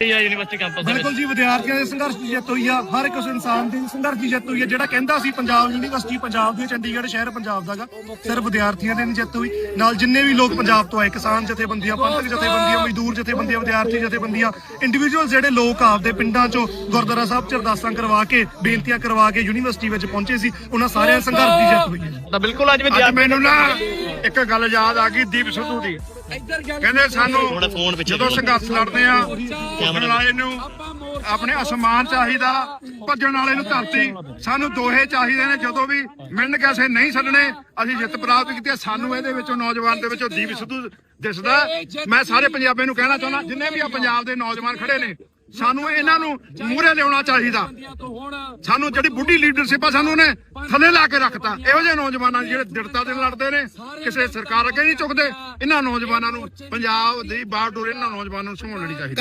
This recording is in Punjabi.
ਆ ਯੂਨੀਵਰਸਿਟੀ ਕੈਂਪਸ ਦੇ ਵਿੱਚ। ਬਿਲਕੁਲ ਜੀ ਵਿਦਿਆਰਥੀਆਂ ਦੇ ਸੰਘਰਸ਼ ਦੀ ਜਿੱਤ ਹੋਈ ਆ ਹਰ ਇੱਕ ਉਸ ਇਨਸਾਨ ਦੀ ਸੰਘਰਸ਼ ਦੀ ਜਿੱਤ ਹੋਈ ਆ ਜਿਹੜਾ ਕਹਿੰਦਾ ਸੀ ਪੰਜਾਬ ਯੂਨੀਵਰਸਿਟੀ ਪੰਜਾਬ ਦੀ ਚੰਡੀਗੜ੍ਹ ਸ਼ਹਿਰ ਪੰਜਾਬ ਦਾਗਾ ਸਿਰਫ ਵਿਦਿਆਰਥੀਆਂ ਦੀ ਨਹੀਂ ਜਿੱਤ ਹੋਈ। ਨਾਲ ਜਿੰਨੇ ਵੀ ਲੋਕ ਪੰਜਾਬ ਤੋਂ ਆਏ ਕਿਸਾਨ ਜਥੇਬੰਦੀਆਂ ਪੰਥਕ ਜਥੇਬੰਦੀਆਂ ਮਜ਼ਦੂਰ ਜਥੇਬੰਦੀਆਂ ਵਿਦਿਆਰਥੀ ਜਥੇਬੰਦੀਆਂ ਇੰਡੀਵਿਜੂਅਲ ਜਿਹੜੇ ਲੋਕ ਆਪਦੇ ਪਿੰਡਾਂ ਚੋਂ ਗੁਰਦੁਆਰਾ ਸਾਹਿਬ ਚ ਅਰਦਾਸਾਂ ਕਰਵਾ ਕੇ ਬੇਨਤੀਆਂ ਕਰਵਾ ਕੇ ਯੂਨੀਵਰਸਿਟੀ ਵਿੱਚ ਪਹੁੰਚੇ ਸੀ ਉਹਨਾਂ ਸਾਰਿਆਂ ਦੇ ਸੰਘਰਸ਼ ਦੀ ਜਿੱਤ ਹੋਈ ਹੈ ਤਾਂ ਬਿਲਕੁਲ ਅੱਜ ਵਿਦਿਆਰਥੀ ਮੈਨੂੰ ਨਾ ਇੱਕ ਗੱਲ ਯਾਦ ਆ ਗਈ ਦੀਪ ਸਿੱਧੂ ਦੀ ਕਹਿੰਦੇ ਸਾਨੂੰ ਜਦੋਂ ਸੰਘਰਸ਼ ਲੜਦੇ ਆ ਭੱਜਣ ਵਾਲੇ ਨੂੰ ਆਪਣੇ ਅਸਮਾਨ ਚਾਹੀਦਾ ਭੱਜਣ ਵਾਲੇ ਨੂੰ ਧਰਤੀ ਸਾਨੂੰ ਦੋਹੇ ਚਾਹੀਦੇ ਨੇ ਜਦੋਂ ਵੀ ਮਿਲਣ ਕੇ ਅਸੀਂ ਨਹੀਂ ਛੱਡਣੇ ਅਸੀਂ ਜਿੱਤ ਪ੍ਰਾਪਤ ਕੀਤੀ। ਸਾਨੂੰ ਇਹਦੇ ਵਿੱਚੋਂ ਨੌਜਵਾਨ ਦੇ ਵਿੱਚੋਂ ਦੀਪ ਸਿੱਧੂ ਦਿਸਦਾ। ਮੈਂ ਸਾਰੇ ਪੰਜਾਬੀਆਂ ਨੂੰ ਕਹਿਣਾ ਚਾਹੁੰਦਾ ਜਿੰਨੇ ਵੀ ਆ ਪੰਜਾਬ ਦੇ ਨੌਜਵਾਨ ਖੜੇ ਨੇ ਸਾਨੂੰ ਇਹਨਾਂ ਨੂੰ ਮੂਹਰੇ ਲਿਆਉਣਾ ਚਾਹੀਦਾ। ਸਾਨੂੰ ਜਿਹੜੀ ਬੁੱਢੀ ਲੀਡਰਸ਼ਿਪ ਆ ਸਾਨੂੰ ਨੇ ਥੱਲੇ ਲਾ ਕੇ ਰੱਖਤਾ। ਇਹੋ ਜਿਹੇ ਨੌਜਵਾਨਾਂ ਨੂੰ ਜਿਹੜੇ ਦਿੜਤਾ ਦੇ ਲੜਦੇ ਨੇ, ਕਿਸੇ ਸਰਕਾਰ ਅੱਗੇ ਨਹੀਂ ਚੁੱਕਦੇ ਇਹਨਾਂ ਨੌਜਵਾਨਾਂ ਨੂੰ ਪੰਜਾਬ ਦੀ ਬਾਗਡੋਰ ਇਹਨਾਂ ਨੌਜਵਾਨਾਂ ਨੂੰ ਸੰਭਾਲਣੀ ਚਾਹੀਦੀ